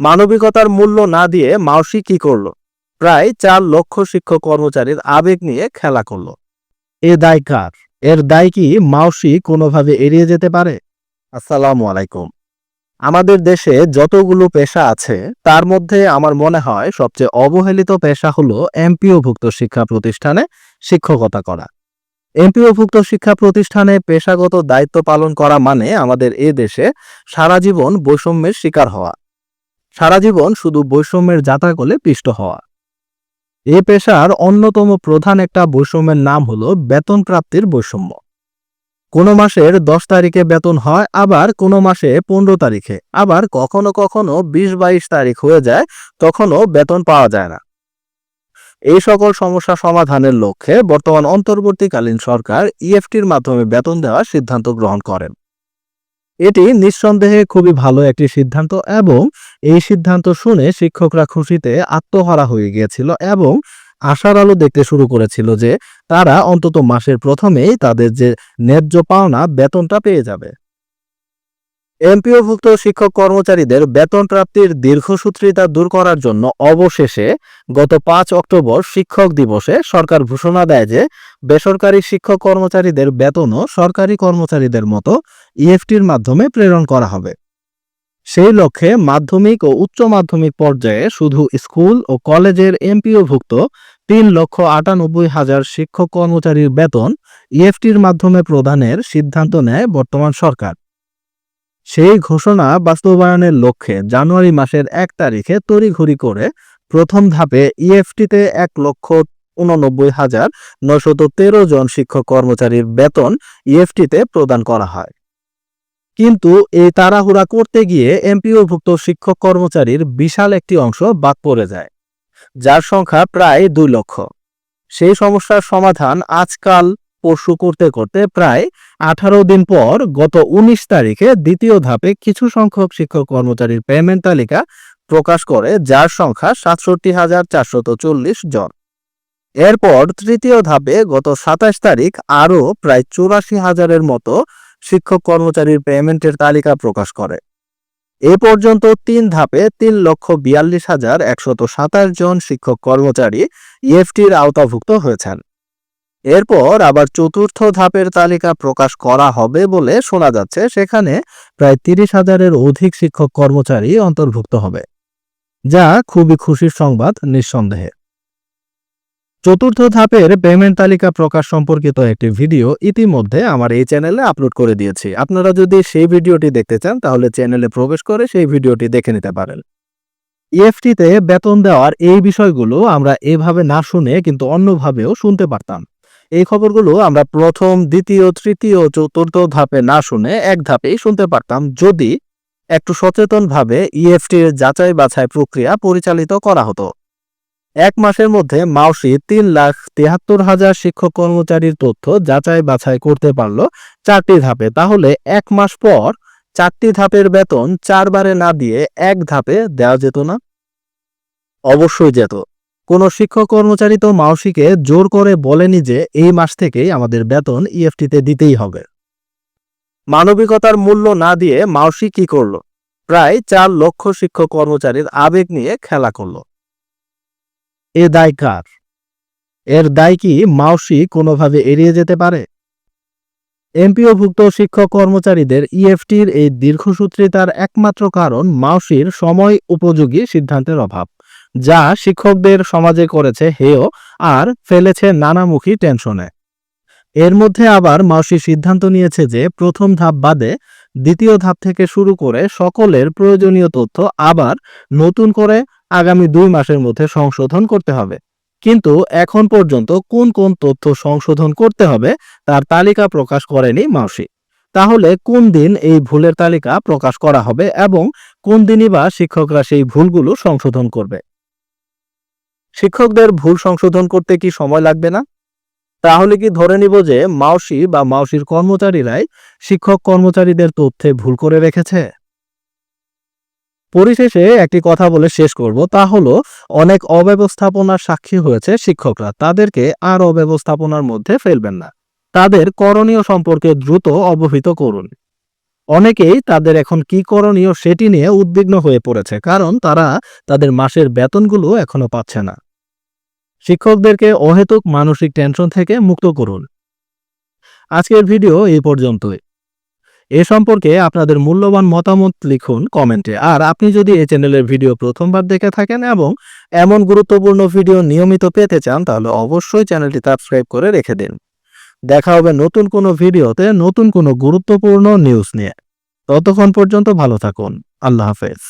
মানবিকতার মূল্য না দিয়ে মাউসি কি করল? প্রায় চার লক্ষ শিক্ষক কর্মচারীর আবেগ নিয়ে খেলা করল। এ দায় কার? এর দায় কি মাউসি কোনোভাবে এড়িয়ে যেতে পারে? আসসালামু আলাইকুম। আমাদের দেশে যতগুলো পেশা আছে, তার মধ্যে আমার মনে হয় সবচেয়ে অবহেলিত পেশা হলো এমপিওভুক্ত শিক্ষা প্রতিষ্ঠানে শিক্ষকতা করা। এমপিওভুক্ত শিক্ষা প্রতিষ্ঠানে পেশাগত দায়িত্ব পালন করা মানে আমাদের এ দেশে সারা জীবন বৈষম্যের শিকার হওয়া। সারা জীবন শুধু বৈষম্যের জাতাকলে পিষ্ট হওয়া। এ পেশার অন্যতম প্রধান একটা বৈষম্যের নাম হলো বেতন প্রাপ্তির বৈষম্য। কোনো মাসের দশ তারিখে বেতন হয়, আবার কোনো মাসে পনেরো তারিখে, আবার কখনো কখনো বিশ বাইশ তারিখ হয়ে যায়, তখনও বেতন পাওয়া যায় না। এই সকল সমস্যা সমাধানের লক্ষ্যে বর্তমান অন্তর্বর্তীকালীন সরকার ইএফটির মাধ্যমে বেতন দেওয়ার সিদ্ধান্ত গ্রহণ করেন। এটি নিঃসন্দেহে খুবই ভালো একটি সিদ্ধান্ত এবং এই সিদ্ধান্ত শুনে শিক্ষকরা খুশিতে আত্মহারা হয়ে গিয়েছিল এবং আশার আলো দেখতে শুরু করেছিল যে তারা অন্তত মাসের প্রথমেই তাদের যে ন্যায্য পাওনা বেতনটা পেয়ে যাবে। এমপিওভুক্ত শিক্ষক কর্মচারীদের বেতন প্রাপ্তির দীর্ঘসূত্রিতা দূর করার জন্য অবশেষে গত পাঁচ অক্টোবর শিক্ষক দিবসে সরকার ঘোষণা দেয় যে বেসরকারি শিক্ষক কর্মচারীদের বেতনও সরকারি কর্মচারীদের মতো ইএফটির মাধ্যমে প্রেরণ করা হবে। সেই লক্ষ্যে মাধ্যমিক ও উচ্চ মাধ্যমিক পর্যায়ে শুধু স্কুল ও কলেজের এমপিওভুক্ত তিন লক্ষ আটানব্বই হাজার শিক্ষক কর্মচারীর বেতন ইএফটির মাধ্যমে প্রদানের সিদ্ধান্ত নেয় বর্তমান সরকার। সেই ঘোষণা বাস্তবায়নের লক্ষ্যে জানুয়ারি মাসের এক তারিখে তড়িঘড়ি করে প্রথম ধাপে ইএফটিতে এক লক্ষ উননব্বই হাজার নশত তেরো জন শিক্ষক কর্মচারীর বেতন ইএফটিতে প্রদান করা হয়। কিন্তু এই তাড়াহুড়া করতে গিয়ে এমপিওভুক্ত শিক্ষক কর্মচারীর বিশাল একটি অংশ বাদ পড়ে যায়, যার সংখ্যা প্রায় দুই লক্ষ। সেই সমস্যার সমাধান আজকাল পরশু করতে করতে প্রায় আঠারো দিন পর গত ১৯ তারিখে দ্বিতীয় ধাপে কিছু সংখ্যক শিক্ষক কর্মচারীর পেমেন্ট তালিকা প্রকাশ করে, যার সংখ্যা সাতষট্টি হাজার চারশত চল্লিশ জন। এরপর তৃতীয় ধাপে গত সাতাশ তারিখ আরও প্রায় চুরাশি হাজারের মতো শিক্ষক কর্মচারীর পেমেন্টের তালিকা প্রকাশ করে। এ পর্যন্ত তিন ধাপে তিন লক্ষ বিয়াল্লিশ হাজার একশত সাতাশ জন শিক্ষক কর্মচারী ইএফটির আওতাভুক্ত হয়েছেন। এরপর আবার চতুর্থ ধাপের তালিকা প্রকাশ করা হবে বলে শোনা যাচ্ছে। সেখানে প্রায় তিরিশ হাজারের অধিক শিক্ষক কর্মচারী অন্তর্ভুক্ত হবে, যা খুবই খুশির সংবাদ নিঃসন্দেহে। চতুর্থ ধাপের পেমেন্ট তালিকা প্রকাশ সম্পর্কিত একটি ভিডিও ইতিমধ্যে আমার এই চ্যানেলে আপলোড করে দিয়েছি। আপনারা যদি সেই ভিডিওটি দেখতে চান, তাহলে চ্যানেলে প্রবেশ করে সেই ভিডিওটি দেখে নিতে পারেন। ইএফটিতে বেতন দেওয়ার এই বিষয়গুলো আমরা এভাবে না শুনে, কিন্তু অন্যভাবেও শুনতে পারতাম। এই খবরগুলো আমরা প্রথম, দ্বিতীয়, তৃতীয়, চতুর্থ ধাপে না শুনে এক ধাপেই শুনতে পারতাম, যদি একটু সচেতনভাবে ইএফটির যাচাই বাছাই প্রক্রিয়া পরিচালিত করা হতো। এক মাসের মধ্যে মাউসি তিন লাখ তিয়াত্তর হাজার শিক্ষক কর্মচারীর তথ্য যাচাই বাছাই করতে পারল চারটি ধাপে। তাহলে এক মাস পর চারটি ধাপের বেতন চারবারে না দিয়ে এক ধাপে দেওয়া যেত না? অবশ্যই যেত। কোনো শিক্ষক কর্মচারী তো মাওসিকে জোর করে বলেনি যে এই মাস থেকেই আমাদের বেতন ইএফটিতে দিতেই হবে। মানবিকতার মূল্য না দিয়ে মাওসি কি করল? প্রায় চার লক্ষ শিক্ষক কর্মচারীর আবেগ নিয়ে খেলা করল। এ দায় কার? এর দায় কি মাওসি কোনোভাবে এড়িয়ে যেতে পারে? এমপিওভুক্ত শিক্ষক কর্মচারীদের ইএফটির এই দীর্ঘসূত্রিতার একমাত্র কারণ মাওসির সময় উপযোগী সিদ্ধান্তের অভাব। যা শিক্ষকদের সমাজে করেছে হেয় আর ফেলেছে নানামুখী টেনশনে। এর মধ্যে আবার মাউসি সিদ্ধান্ত নিয়েছে যে প্রথম ধাপ বাদে দ্বিতীয় ধাপ থেকে শুরু করে সকলের প্রয়োজনীয় তথ্য আবার নতুন করে আগামী দুই মাসের মধ্যে সংশোধন করতে হবে। কিন্তু এখন পর্যন্ত কোন কোন তথ্য সংশোধন করতে হবে তার তালিকা প্রকাশ করেনি মাউসি। তাহলে কোন দিন এই ভুলের তালিকা প্রকাশ করা হবে এবং কোন দিনই বা শিক্ষকরা সেই ভুলগুলো সংশোধন করবে? শিক্ষকদের ভুল সংশোধন করতে কি সময় লাগবে না? তাহলে কি ধরে নিব যে মাউসি বা মাউসির কর্মচারীরাই শিক্ষক কর্মচারীদের তথ্যে ভুল করে রেখেছে? পরিশেষে একটি কথা বলে শেষ করব। তা হলো, অনেক অব্যবস্থাপনার সাক্ষী হয়েছে শিক্ষকরা। তাদেরকে আর অব্যবস্থাপনার মধ্যে ফেলবেন না। তাদের করণীয় সম্পর্কে দ্রুত অবহিত করুন। অনেকেই তাদের এখন কি করণীয় সেটি নিয়ে উদ্বিগ্ন হয়ে পড়েছে, কারণ তারা তাদের মাসের বেতনগুলো এখনও পাচ্ছে না। শিক্ষকদেরকে অহেতুক মানসিক টেনশন থেকে মুক্ত করুন। আজকের ভিডিও এই পর্যন্তই। এ সম্পর্কে আপনাদের মূল্যবান মতামত লিখুন কমেন্টে। আর আপনি যদি এই চ্যানেলের ভিডিও প্রথমবার দেখে থাকেন এবং এমন গুরুত্বপূর্ণ ভিডিও নিয়মিত পেতে চান, তাহলে অবশ্যই চ্যানেলটি সাবস্ক্রাইব করে রেখে দিন। দেখা হবে নতুন কোনো ভিডিওতে নতুন কোনো গুরুত্বপূর্ণ নিউজ নিয়ে। ততক্ষণ পর্যন্ত ভালো থাকুন। আল্লাহ হাফেজ।